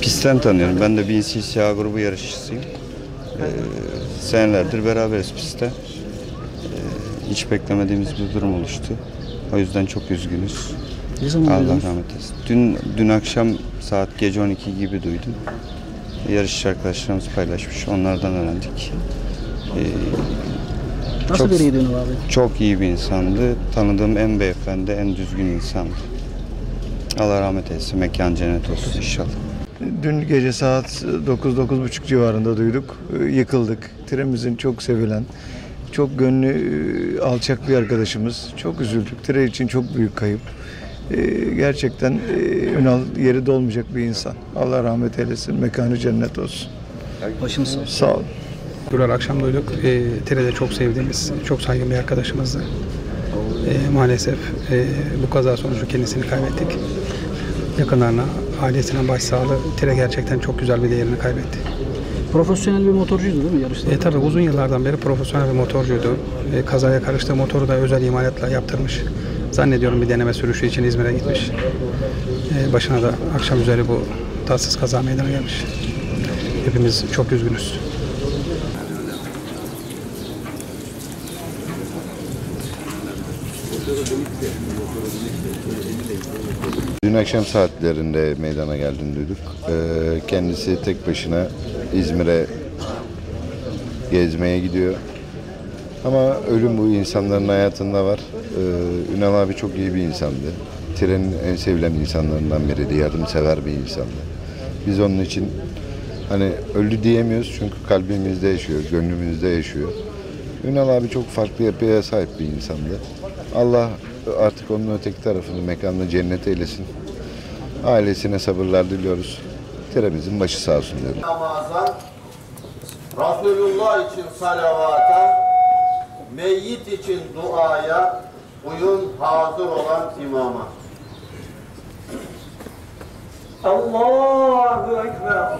Pistten tanıyorum. Ben de BCCA grubu yarışçısıyım. Ee, senelerdir beraberiz pistte. Ee, hiç beklemediğimiz bir durum oluştu. O yüzden çok üzgünüz. Ne zaman Allah duydunuz? rahmet eylesin. Dün, dün akşam saat gece 12 gibi duydum. Yarışçı arkadaşlarımız paylaşmış. Onlardan öğrendik. Ee, Nasıl çok- biriydi Ünal abi? çok iyi bir insandı. Tanıdığım en beyefendi, en düzgün insandı. Allah rahmet eylesin. Mekan cennet olsun inşallah. Dün gece saat 9-9.30 civarında duyduk. Ee, Yıkıldık. Tremizin çok sevilen, çok gönlü e, alçak bir arkadaşımız. Çok üzüldük. Tire için çok büyük kayıp. Ee, Gerçekten e, Ünal yeri dolmayacak bir insan. Allah rahmet eylesin. Mekanı cennet olsun. Başınız sağ olsun. Sağ olun. Durar akşam duyduk. E, Tire'de çok sevdiğimiz, çok saygın bir arkadaşımızdı. E, maalesef e, bu kaza sonucu kendisini kaybettik. Yakınlarına, ailesine başsağlığı. Tire gerçekten çok güzel bir değerini kaybetti. Profesyonel bir motorcuydu değil mi yarışta? E, tabii uzun yıllardan beri profesyonel bir motorcuydu. E, kazaya karıştığı motoru da özel imalatla yaptırmış. Zannediyorum bir deneme sürüşü için İzmir'e gitmiş. E, başına da akşam üzeri bu tatsız kaza meydana gelmiş. Hepimiz çok üzgünüz. Dün akşam saatlerinde meydana geldiğini duyduk. Ee, kendisi tek başına İzmir'e gezmeye gidiyor. Ama ölüm bu insanların hayatında var. Ee, Ünal abi çok iyi bir insandı. Trenin en sevilen insanlarından biriydi. Yardımsever bir insandı. Biz onun için hani öldü diyemiyoruz çünkü kalbimizde yaşıyor, gönlümüzde yaşıyor. Ünal abi çok farklı yapıya sahip bir insandı. Allah artık onun öteki tarafını mekanını cennet eylesin. Ailesine sabırlar diliyoruz. Teremizin başı sağ olsun diyorum. Namaza, Resulullah için salavata, meyyit için duaya, uyun hazır olan imama. Allahu Ekber.